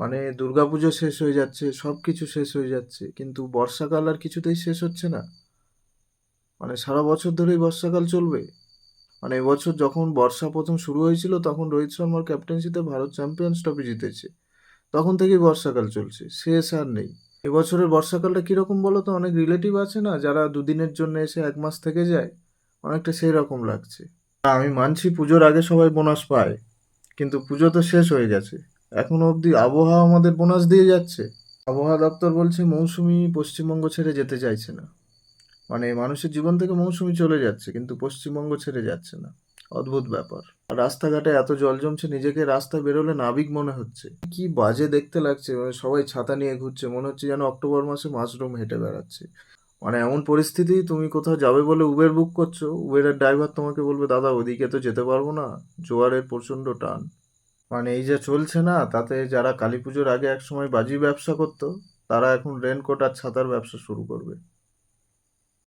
মানে দুর্গাপুজো শেষ হয়ে যাচ্ছে সব কিছু শেষ হয়ে যাচ্ছে, কিন্তু বর্ষাকাল আর কিছুতেই শেষ হচ্ছে না। মানে সারা বছর ধরেই বর্ষাকাল চলবে। মানে এবছর যখন বর্ষা প্রথম শুরু হয়েছিল, তখন রোহিত শর্মার ক্যাপ্টেন্সিতে ভারত চ্যাম্পিয়ন্স ট্রফি জিতেছে। তখন থেকেই বর্ষাকাল চলছে, শেষ আর নেই। এবছরের বর্ষাকালটা কীরকম বলো তো? অনেক রিলেটিভ আছে না, যারা দুদিনের জন্য এসে এক মাস থেকে যায়, অনেকটা সেই রকম লাগছে। আমি মানছি পুজোর আগে সবাই বোনাস পায়, কিন্তু পুজো তো শেষ হয়ে গেছে। এখনও অবধি আবহাওয়া আমাদের বোনাস দিয়ে যাচ্ছে। আবহাওয়া দপ্তর বলছে মৌসুমি পশ্চিমবঙ্গ ছেড়ে যেতে চাইছে না। মানে মানুষের জীবন থেকে মৌসুমি চলে যাচ্ছে, কিন্তু পশ্চিমবঙ্গ ছেড়ে যাচ্ছে না। অদ্ভুত ব্যাপার। আর রাস্তাঘাটে এত জল জমছে, নিজেকে রাস্তা বেরোলে নাবিক মনে হচ্ছে। কি বাজে দেখতে লাগছে মানে সবাই ছাতা নিয়ে ঘুরছে, মনে হচ্ছে যেন অক্টোবর মাসে মাশরুম হেঁটে বেড়াচ্ছে। মানে এমন পরিস্থিতি, তুমি কোথাও যাবে বলে উবের বুক করছ উবেরের ড্রাইভার তোমাকে বলবে, দাদা, ওদিকে তো যেতে পারব না। জোয়ারের প্রচণ্ড টান। মানে এই যে চলছে না, তাতে যারা কালী পুজোর আগে একসময় বাজি ব্যবসা করতো, তারা এখন রেনকোট আর ছাতার ব্যবসা শুরু করবে।